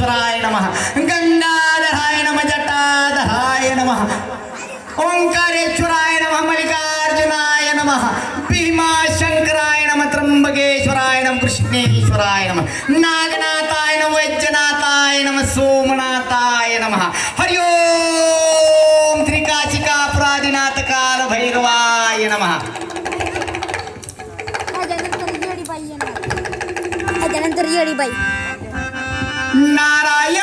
त्र्यंबकेश्वराय नमः गंगाधराय नमः जटाधराय नमः ओंकारेश्वराय नमः मल्लिकार्जुनाय नमः भीमाशंकराय नमः त्र्यंबकेश्वराय नमः कृष्णेश्वराय नमः नागनाथाय नमः वैद्यनाथाय नमः सोमनाथाय नमः हरि ओम त्रिकाशिकापुरादिनाथ काल भैरवाय नमः त्याच्यानंतर येडीबाई येणार नारायण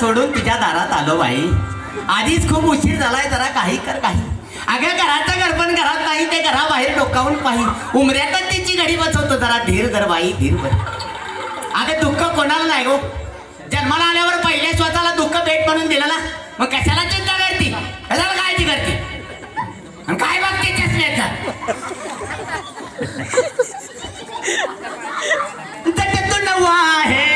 सोडून तिच्या दारात आलो बाई. आधीच खूप उशीर झालाय जरा काही कर काही अगं घराचं पण घरात नाही ते घराबाहेर डोकावून पाही. उमऱ्यातच तिची घडी बसवतो जरा धीर धर बाई धीर बर अगं दुःख कोणाला नाही हो. जन्माला आल्यावर पहिले स्वतःला दुःख भेट म्हणून दिलं ना. मग कशाला चिंता करते? कशाला काळजी करते? काय बघते चष्म्याचा तू आहे.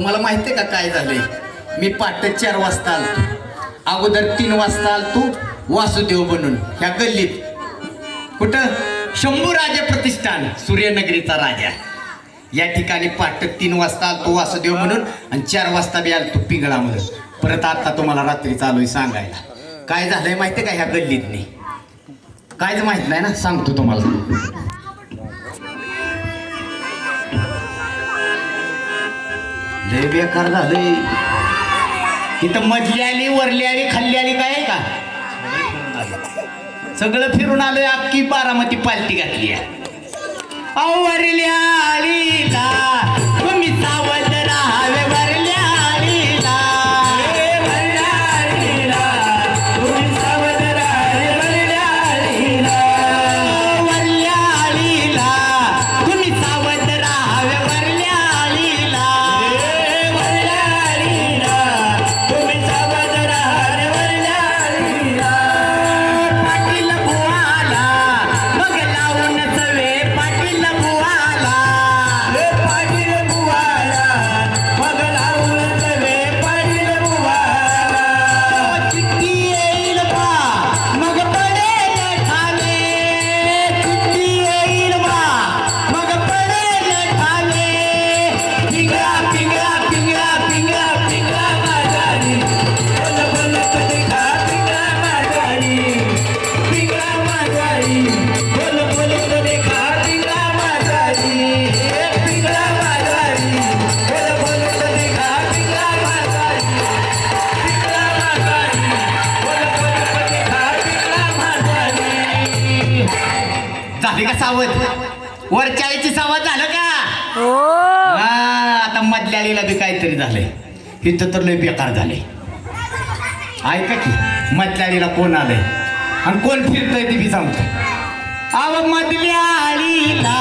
तुम्हाला माहिती आहे का काय झालंय? मी पाठ चार वाजता आलतो. अगोदर तीन वाजता आलतो वासुदेव बनून ह्या गल्लीत. कुठं? शंभू राजा प्रतिष्ठान सूर्यनगरीचा राजा. या ठिकाणी पाठ तीन वाजता आलतो वासुदेव म्हणून आणि चार वाजता बी आलतो पिंगळा म्हणून परत आता तुम्हाला रात्री चालू आहे सांगायला. काय झालंय माहिती का ह्या गल्लीतनी? कायच माहीत नाही ना सांगतो तुम्हाला. लय बेकार झालंय. इथं मजली आली वरली आली खाल्ली आली काय का? सगळं फिरून आलोय अख्खी बारामती पालटी घातली आहे. आली तुम्ही झाली का सावध? वरच्याळीची सावध झालं का? हो. आता मधल्याळीला बी काहीतरी झालंय. इथं तर लय बेकार झाले ऐका की मधल्या मधल्याळीला कोण आलंय? आणि कोण फिरतोय ते बी सांगतो. आव मधल्या आळीला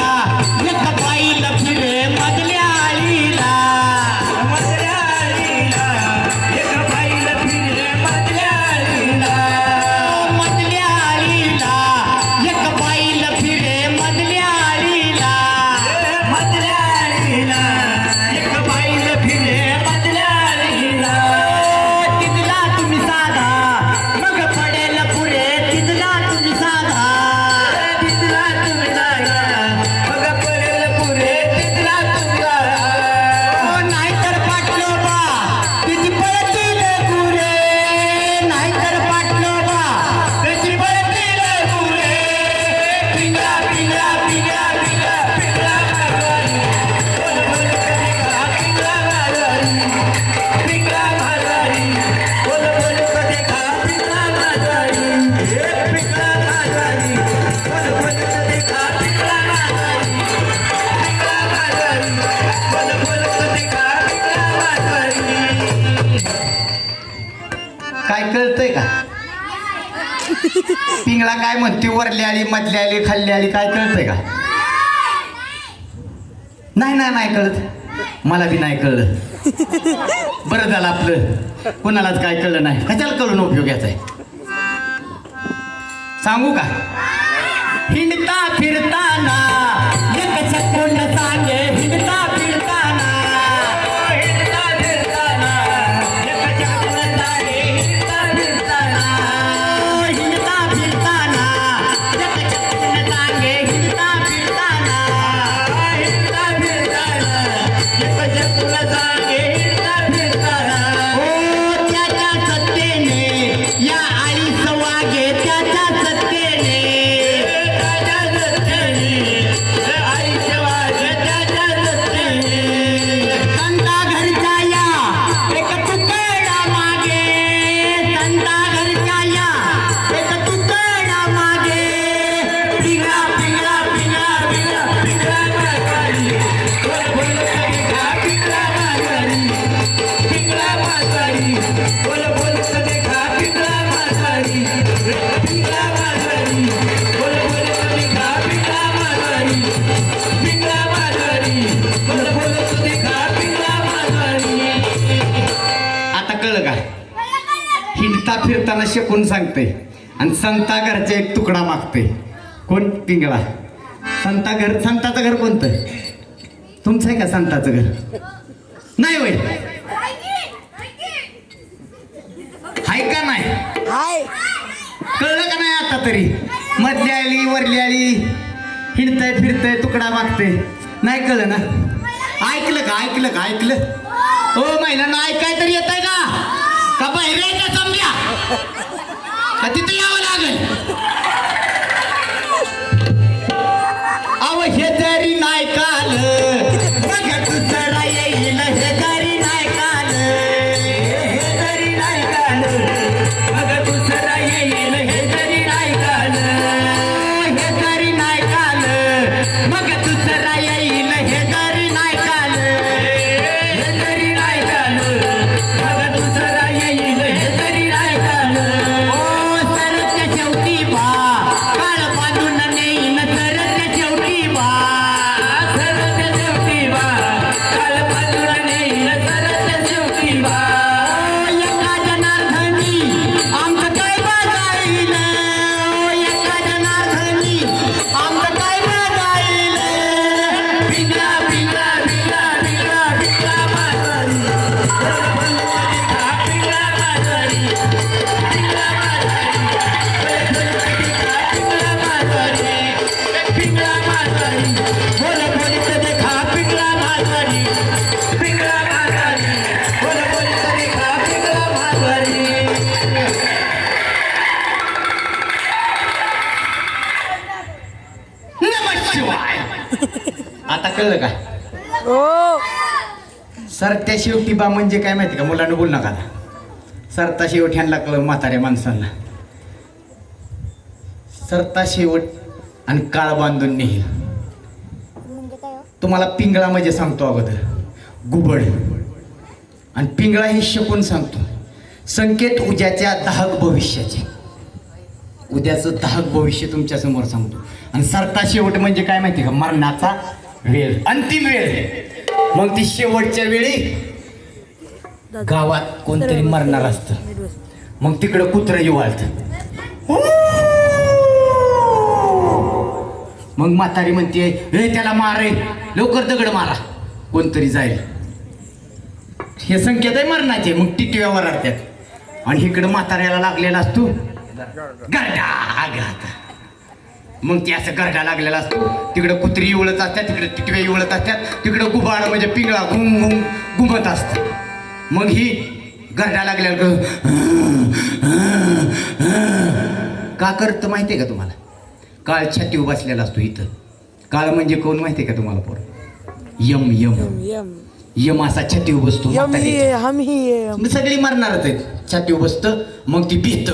पिंगळा काय म्हणते? वरली आली मधली आली खाल्ली आली काय कळतंय का? नाही नाही नाही कळत. मला बी नाही कळलं. बरं झालं आपलं. कोणालाच काय कळलं नाही. कशाला कळून उपयोग याचा आहे? सांगू का? शकून सांगते आणि संता घरचा एक तुकडा मागते कोण? पिंगळा. संता घर संताचं घर कोणतं? तुमचं आहे का संताचं घर? नाही होय. हाय का नाही? कळलं का नाही आता तरी? मधली आली वरली आली. हिंडतय फिरतय तुकडा मागते नाही कळलं ना? ऐकलं का? ऐकलं का? ऐकलं. हो महिलांना ऐकाय तरी येत आहे का? का बाहेर आहे का समजा का तिथे यावं लागेल. अव हे जरी नाही काल कळलं का? ओ सरत्या शेवटी बा म्हणजे काय माहिती का? मुलांना बोल नका आता. सरता शेवट ह्यांना कळलं म्हाताऱ्या माणसांना. सरता शेवट आणि काळ बांधून नेईल म्हणजे हो? तुम्हाला पिंगळा म्हणजे सांगतो अगोदर. गुबड. आणि पिंगळा हे शकून सांगतो. संकेत उद्याच्या दाहक भविष्याचे. उद्याचं दाहक भविष्य तुमच्यासमोर सांगतो. आणि सरता शेवट म्हणजे काय माहिती का? मरणाचा वेळ अंतिम वेळ. मग ती शेवटच्या वेळी गावात कोणतरी मरणार असतं. मग तिकडं कुत्रं युवाळत मग म्हातारी म्हणते हे त्याला मारे लवकर दगड मारा. कोणतरी जाईल. हे संकेत आहे मरणाचे. मग टिटव्यावर असतात आणि इकडं म्हाताऱ्याला लागलेला असतो. आघात मग ते असं गरडा लागलेला असतो. तिकडं कुत्री इवळत असतात तिकडे टिटव्या इवळत असतात तिकडं गुबाड म्हणजे पिंगळा घुम घुम घुमत असत. मग ही गरडा लागल्यावर का करतं माहिती आहे का तुम्हाला? काळ छातीवर बसलेला असतो इथं. काळ म्हणजे कोण माहिती आहे का तुम्हाला पोर? यम यम. यम यम. असा छातीवर बसतो सगळी मरणारच आहेत. छातीवर बसतं मग ती भीत.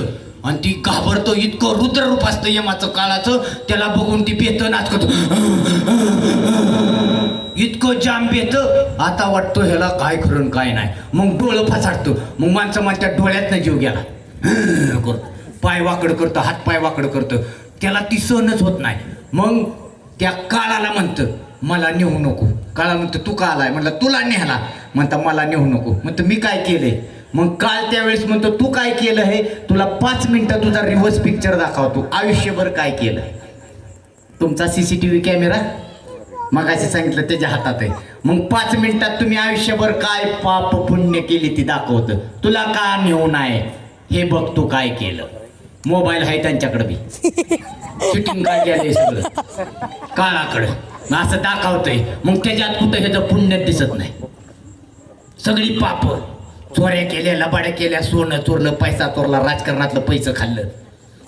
आणि ती घाबरतो इतकं रुद्र रूप असतं यमाचं काळाचं. त्याला बघून ती बेत नाचकत इतकं जाम बेत आता वाटतो ह्याला काय खरं काय नाही. मग डोळं फसाडतो. मग माणसं माझ्या डोळ्यात जीव गेला करतो. पाय वाकड करतं हात पाय वाकड करतं. त्याला ती सहनच होत नाही. मग त्या काळाला म्हणतं मला नेऊ नको. काळा म्हणतं तू का आलाय? म्हटलं तुला नेहला म्हणता मला नेऊ नको. म्हणतं मी काय केलंय? मग काल त्यावेळेस म्हणतो तू काय केलं हे? तुला पाच मिनिटं तुझा रिव्हर्स पिक्चर दाखवतो. आयुष्यभर काय केलं? तुमचा सीसीटीव्ही कॅमेरा मगाशी सांगितलं त्याच्या हातात आहे. मग पाच मिनिटात तुम्ही आयुष्यभर काय पाप पुण्य केली ती दाखवतं? तुला का नेऊ नाही हे बघ तू काय केलं. मोबाईल आहे त्यांच्याकडे बी. शूटिंग काय केलंय सगळं. काळाकडं. मग असं दाखवतंय. मग त्याच्यात कुठं ह्याचं पुण्य दिसत नाही. सगळी पाप. चोऱ्या केल्या लबाड्या केल्या सोनं चोरलं पैसा चोरला राजकारणातलं पैसं खाल्लं.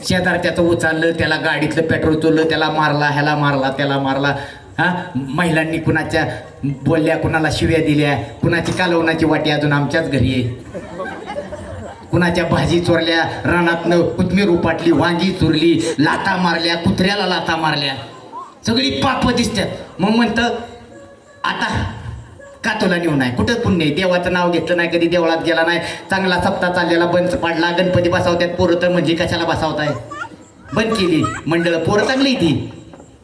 शेजार त्याचं उचललं त्याला गाडीतलं पेट्रोल चोरलं त्याला मारला ह्याला मारला त्याला मारला. हा? महिलांनी कुणाच्या बोलल्या कुणाला शिव्या दिल्या कुणाची कालवणाची वाटी अजून आमच्याच घरी आहे. कुणाच्या भाजी चोरल्या रानातनं कोथमीर उपाटली वांगी चोरली लाथा मारल्या कुत्र्याला लाथा मारल्या. सगळी पाप दिसतात. मग म्हणतं आता का तुला नेऊ नाही कुठं पुण्य देवाचं नाव घेतलं नाही कधी देवळात गेला नाही. चांगला सप्ताह चाललेला बंद पाडला गणपती बसावत्यात पोरं तर म्हणजे कशाला बसावताय? बंद केली. मंडळ पोरं चांगली ती.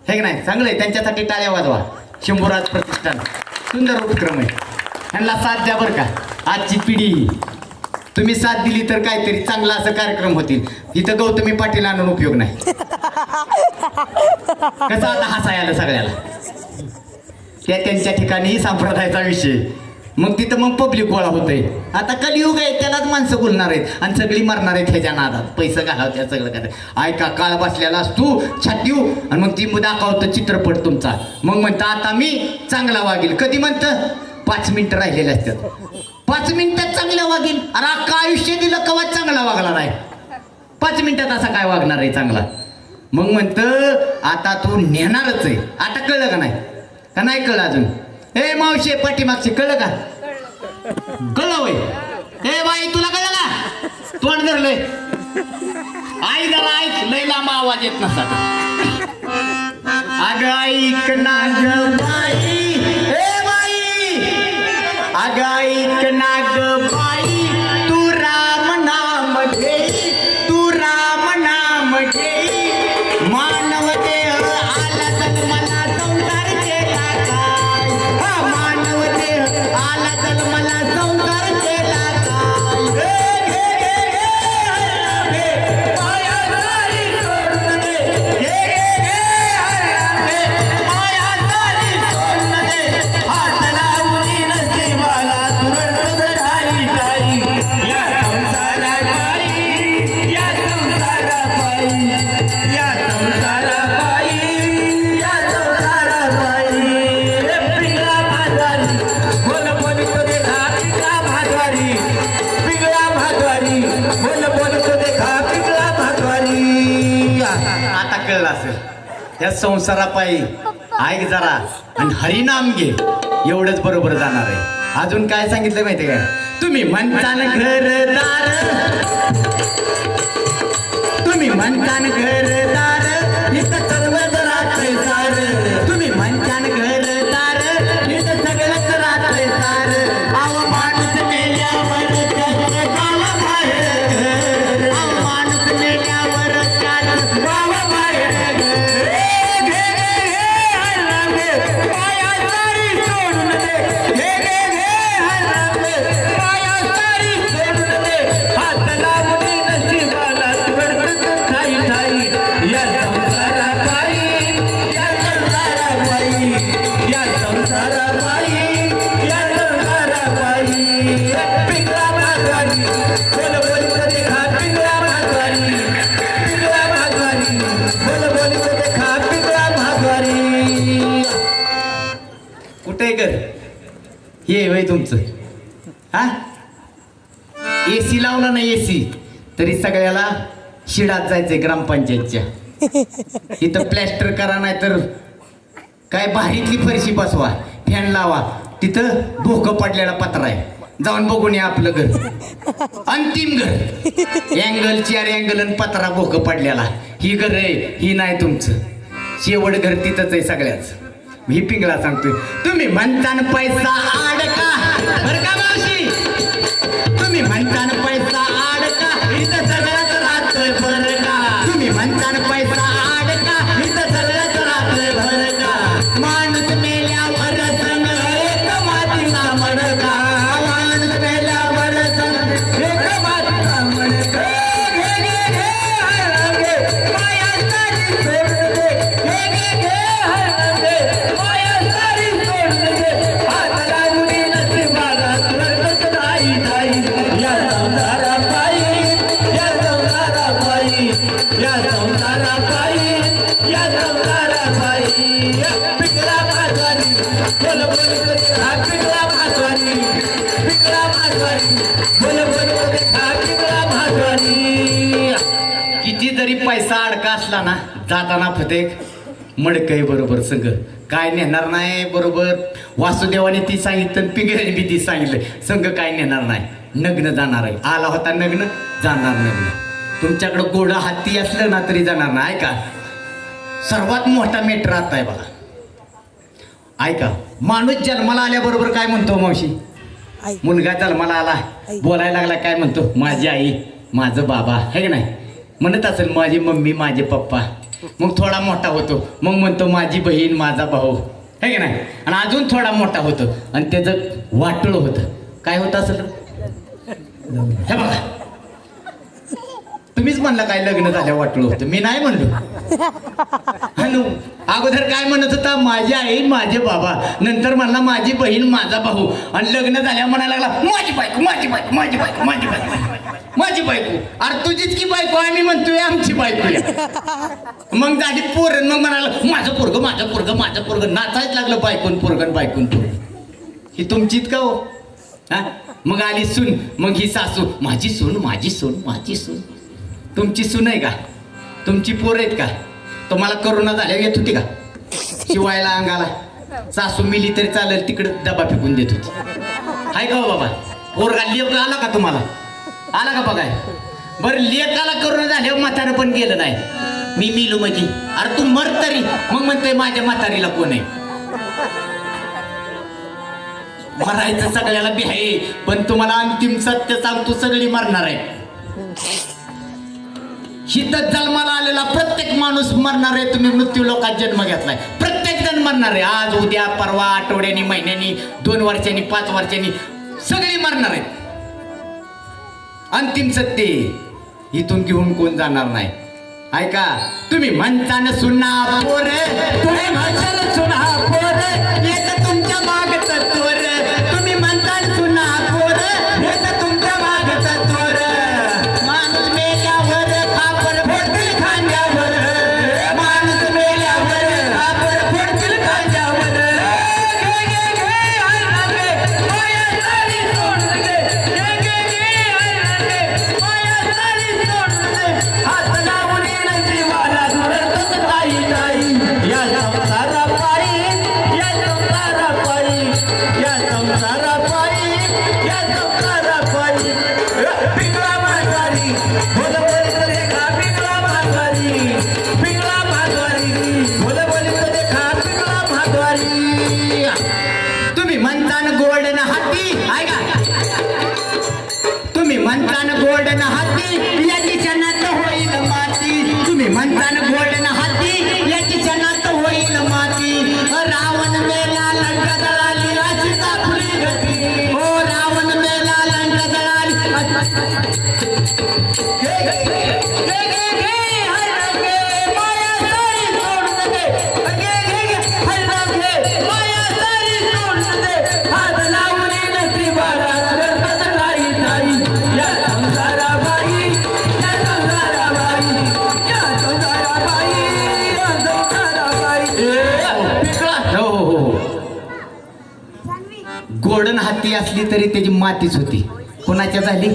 हे की नाही? चांगलं आहे. त्यांच्यासाठी टाळ्या वाजवा. शंभूराज प्रतिष्ठान. सुंदर उपक्रम आहे. ह्यांना साथ द्या बरं का. आजची पिढी. ही. तुम्ही साथ दिली तर काहीतरी चांगला असं कार्यक्रम होतील. इथं गौतमी पाटील आणून उपयोग नाही. कसं आता हसाय आलं सगळ्याला? त्या त्यांच्या ठिकाणी संप्रदायाचा विषय. मग तिथं मग पब्लिक गोळा होतंय. आता कलियुग आहे त्यालाच माणसं बोलणार आहेत. आणि सगळी मरणार आहेत ह्याच्या नादात. पैसे घालवत्या सगळं काय ऐका काळ बसलेला असतो छातीव आणि मग ती दाखवतो चित्रपट तुमचा. मग म्हणतं आता मी चांगला वागेल. कधी म्हणतं? पाच मिनिटं राहिलेले असतात. पाच मिनिटात चांगलं वागेल. अरे अख्खा आयुष्य दिलं कवा चांगला वागला नाही पाच मिनिटात असा काय वागणार आहे चांगला? मग म्हणतं आता तू नेणारच आहे. आता कळलं का नाही? का नाही कळलं अजून? ए मावशी पाठीमागशी कळलं का? कळलं होय. ए बाई तुला कळलं का? तोंड धरलंय. आई जरा ऐक लय लांब आवाज येत नसा अग ऐक ना ग बाई. संसारापायी. ऐक जरा. आणि हरिनाम घे. एवढंच बरोबर जाणार आहे. अजून काय सांगितलं माहितीये का? तुम्ही म्हणतान घरदार. तुम्ही म्हणतान घरदार. तुमचं? हा? एसी लावला नाही एसी तरी सगळ्याला शिडात जायचंय ग्रामपंचायतच्या. इथं प्लॅस्टर करा नाही तर काय भारीतली फरशी बसवा फॅन लावा. तिथं भोकं पडलेला पत्रा आहे. जाऊन बघून या आपलं घर. अंतिम घर. अँगल चार अँगल आणि पत्रा भोकं पडलेला. ही घर आहे ही नाही तुमचं. शेवट घर तिथंच आहे सगळ्याच. मी पिंगला सांगतोय. तुम्ही म्हणता पैसा आडका बरं का मावशी? तुम्ही म्हणता पैसा आड किती जरी पैसा अडका असला ना जाताना फतेक मडकही बरोबर संघ काय नेणार नाही बरोबर. वासुदेवाने ती सांगितलं पिंगऱ्याने बी ती सांगितलं. संघ काय नेणार नाही. नग्न जाणार आहे. आला होता नग्न जाणार नग्न. तुमच्याकडं गोडा हत्ती असलं ना तरी जाणार नाही ऐका. सर्वात मोठा मेटर आता आहे बघा. ऐका माणूस जन्माला आल्याबरोबर काय म्हणतो मावशी? मुलगा जन्माला आला बोलायला लागला काय म्हणतो? माझी आई माझं बाबा है की नाही? म्हणत असेल माझी मम्मी माझे पप्पा. मग थोडा मोठा होतो. मग म्हणतो माझी बहीण माझा भाऊ. है की नाही? आणि अजून थोडा मोठा होतो. आणि त्याचं वाटोळ होतं. काय होतं असेल? हे बघा. तुम्हीच म्हणला काय लग्न झाल्या वाटलं होतं. मी नाही म्हणलो. हॅलो अगोदर काय म्हणत होता? माझी आई माझे बाबा. नंतर म्हणला माझी बहीण माझा भाऊ. आणि लग्न झाल्या म्हणायला लागला माझी बायको माझी बायको माझी बायको माझी बायको माझी बायको अरे तुझीच की बायको आम्ही म्हणतोय आमची बायको मग झाली पोरण मग म्हणाला माझं पोरग माझं पोरग माझं पोरग. नाचायच लागलं बायकोन पोरगण बायकोन पोरग. ही तुमचीच का हो. हा? मग आली सून मग ही सासू माझी सून माझी सून माझी सून. तुमची सून आहे का? तुमची पोर आहेत का? तुम्हाला करोना झाल्या येत होती का? शिवायला अंगाला. सासू मिली तरी चालेल तिकडं डबा फेकून देत होती. हाय का हो बाबा? पोरगा लेक आला का तुम्हाला? आला का बघाय? बरं लेखाला करोना झाल्यावर म्हातारं पण गेलं नाही. मी मिलू म्हणजे. अरे तू मर तरी. मग म्हणतोय माझ्या म्हातारीला कोण आहे? मरायचं सगळ्याला बी आहे पण तुम्हाला अंतिम सत्य सांगतो सगळी मरणार आहे शीतच जन्माला आलेला प्रत्येक माणूस मरणार आहे तुम्ही मृत्यू लोकात जन्म घेतलाय. प्रत्येक जण मरणार आहे. आज उद्या परवा आठवड्यानी महिन्यानी दोन वर्षांनी पाच वर्षांनी सगळी मरणार आहेत. अंतिम सत्य इथून घेऊन कोण जाणार नाही. ऐका तुम्ही म्हणताना सुना पोरे. तुम्ही म्हणताना सुना पोरे. हत्ती हाती असली तरी त्याची मातीच होती. कोणाच्या झाली?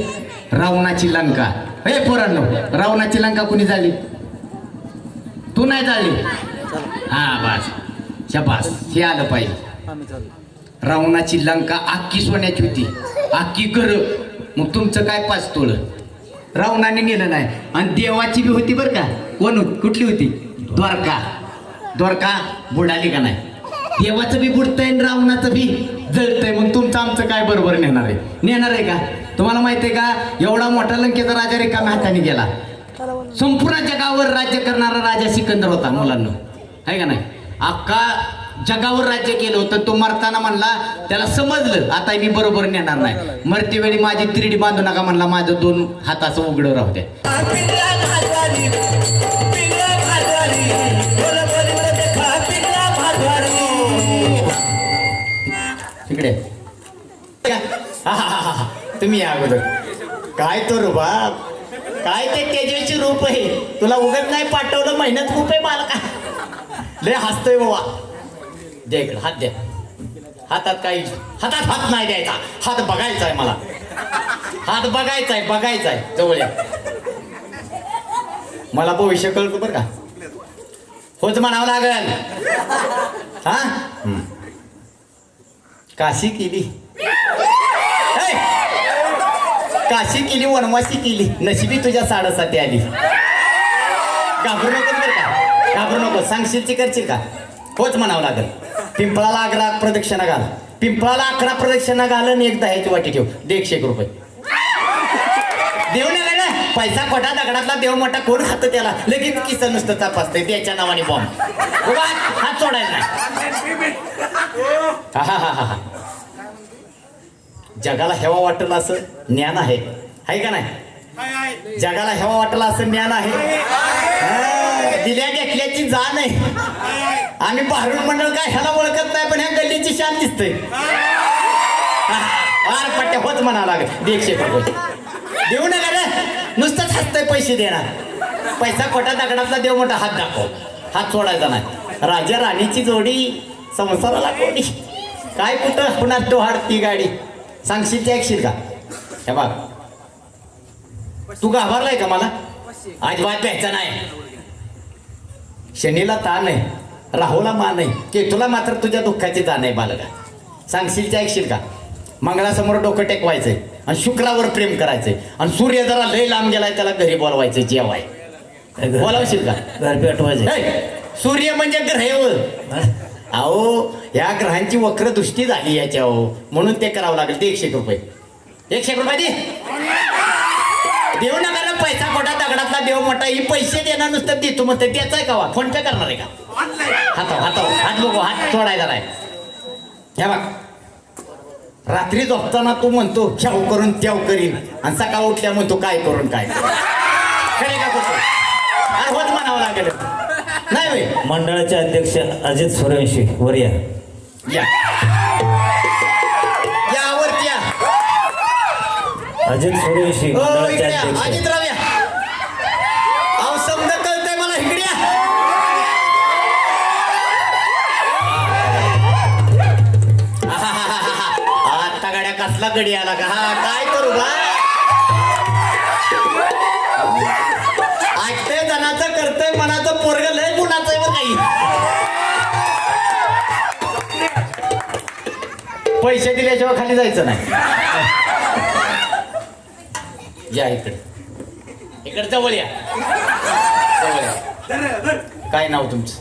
रावणाची लंका. हे पोरांनो रावणाची लंका कुणी झाली? तू नाही झाली? हा बास. शबास. हे आलं पाहिजे. रावणाची लंका आक्की सोन्याची होती. अख्खी कर मग तुमचं काय पाच तोळ? रावणाने नेलं नाही. आणि देवाची बी होती बरं का? कोण कुठली होती? द्वारका. द्वारका बुडाली का नाही? देवाचं बी बुडतंय आणि रावणाचं बी जळतंय. मग तुमचं आमचं काय बरोबर नेणार आहे? नेणार आहे का? तुम्हाला माहिती आहे का? एवढा मोठा लंकेचा राजा रिकाम्या हाताने गेला. संपूर्ण जगावर राज्य करणारा राजा सिकंदर होता मुलांना. आहे का नाही? अख्खा जगावर राज्य केलं होतं. तो मरताना म्हणला त्याला समजलं आता मी बरोबर नेणार नाही. मरते वेळी माझी तिरडी बांधू नका म्हणला माझं दोन हाताचं उघडं राहू द्या. इकडे. हा, हा, हा, हा. तुम्ही या अगोदर. काय तो रुबाब काय ते तेजस्वी रूप आहे? तुला उगत नाही पाठवलं मेहनत खूप आहे मला का लय हसतोय बाबा दे इकडे हात द्या. हातात काही हातात हात नाही द्यायचा. हात बघायचा आहे मला. हात बघायचा आहे बघायचा आहे. जवळ मला भविष्य कळतो बरं का. होच म्हणावं लागल. हा? काशी केली. हे! काशी केली वनवासी केली. नशिबी तुझ्या साडेसाती आली. घाबरू नको बरं का? घाबरू नको. सांगशील करशील का? होच म्हणावं लागल. पिंपळाला अकरा प्रदक्षिणा घाल. पिंपळाला अकरा प्रदक्षिणा घाल आणि एकदा ह्याची वाटी ठेव. दीडशे रुपये. देव नाही ना? पैसा खोटा दगडातला देव मोठा कोण खातं त्याला? लगेच किसन नुसतं तपासतंय. त्याच्या नावाने बॉम्ब हात सोडायला हा हा हा हा जगाला हेवा वाटलं असं ज्ञान आहे. आहे का नाही? जगाला हेवा वाटलं असं ज्ञान आहे. दिल्या घेतल्याची जाण आहे. आम्ही बाहेरून मंडळ काय ह्याला ओळखत नाही पण ह्या गल्लीची शान दिसतंय. फार पट्ट्या होत म्हणा लागेल. दे एकशे रुपये. देऊ नका रे. नुसतंच हसतंय पैसे देणार. पैसा खोटा दगडातला देव मोठा हात दाखव. हात सोडायचा नाही. राजा राणीची जोडी संसाराला कोणी? काय कुठं डोहाड ती गाडी? सांगशील ते ऐकशील का? हे बघ. तू घाबरलाय का मला? अजिबात प्यायचा नाही. शनीला ताण आहे. राहूला मान आहे. केतूला मात्र तुझ्या दुःखाची ताण आहे बालका. सांगशील ते ऐकशील का? मंगळासमोर डोकं टेकवायचंय आणि शुक्रावर प्रेम करायचंय. आणि सूर्य जरा लय लांब गेलाय त्याला घरी बोलवायचं जेवाय. बोलावशील का? घर पेटवायचे सूर्य म्हणजे ग्रह अहो या ग्रहांची वक्र दृष्टी झाली याच्या म्हणून ते करावं लागेल. ते एकशे एक रुपये. एकशे एक रुपये दे. देऊ नका ना पैसा मोठा दगडातला देव मोठा ही पैसे देणार नुसतं देतो मग त्याचा आहे का वा? फोन पे करणार आहे का? हाताव हाताव हात बघू हात सोडायचा नाही. घ्या बघ. रात्री झोपताना तू म्हणतो ह्याव करून त्याव करीन. आणि सकाळ उठल्या म्हणतो काय करून काय खरे का अरे होत म्हणावं लागेल. नाही मंडळाचे अध्यक्ष अजित सूर्यवंशी वर या. या. अजित सूर्यवंशी हो मंडळाचे इकडे या. अध्यक्ष. अजितराव या. अहो समजा कळतंय मला इकडे या. आता गाड्या कसला गडी आला का? हा काय करू बा? मनाचं जनाचं करतंय मनाचं पोरग लय गुणाचं आहे काही पैसे दिल्याशिवाय खाली जायचं नाही. या इकडे. इकडे जवळ या. काय नाव तुमचं?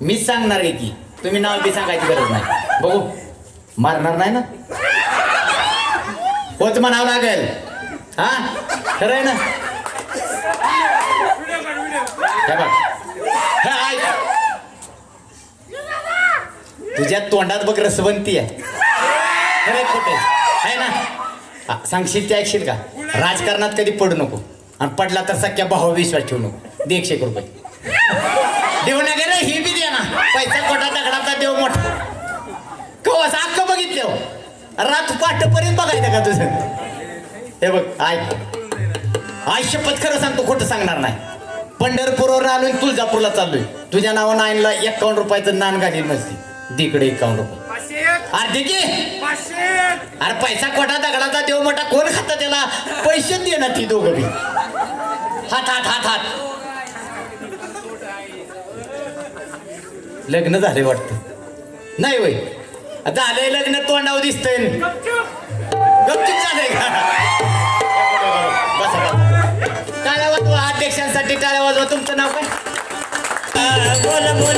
मीच सांगणार आहे की तुम्ही नाव बी सांगायची गरज नाही. बघू. मारणार नाही ना? होच म्हणावं लागेल. हा? खरं आहे ना? तुझ्या तोंडात बघ रसवंती आहे. खोटे. आहे ना? सांगशील ते ऐकशील का? राजकारणात कधी पडू नको. आणि पडला तर सख्या भाऊ विश्वास ठेवू नको. दे एकशे रुपये. देऊ नका रे ही बी दे ना. पैसा कोटा दगडाचा देव मोठा? कवस अख्खं बघितले? हो रात पाठपर्यंत बघायचं का तुझं? हे बघ ऐक. आयुष्य शपथ खरं सांगतो खोटं सांगणार नाही. पंढरपूरवर आलोय तुळजापूरला चाललोय. तुझ्या नावानं आईनला एकावन्न रुपयाचं नान घालील नसती दिकडे एकावन्न रुपये. अरे दे की अरे पैसा कोटा दगडाचा देव मोठा कोण खाता त्याला? पैसे दे ना ती दोघं बी. हात हात हात हात. लग्न झाले वाटतं. नाही वय. झालंय लग्न तोंडावर दिसतंय. गपचूप झालंय का? अध्यक्षांसाठी टाळ्या वाजवा. तुमचं नाव काय? बोल बोल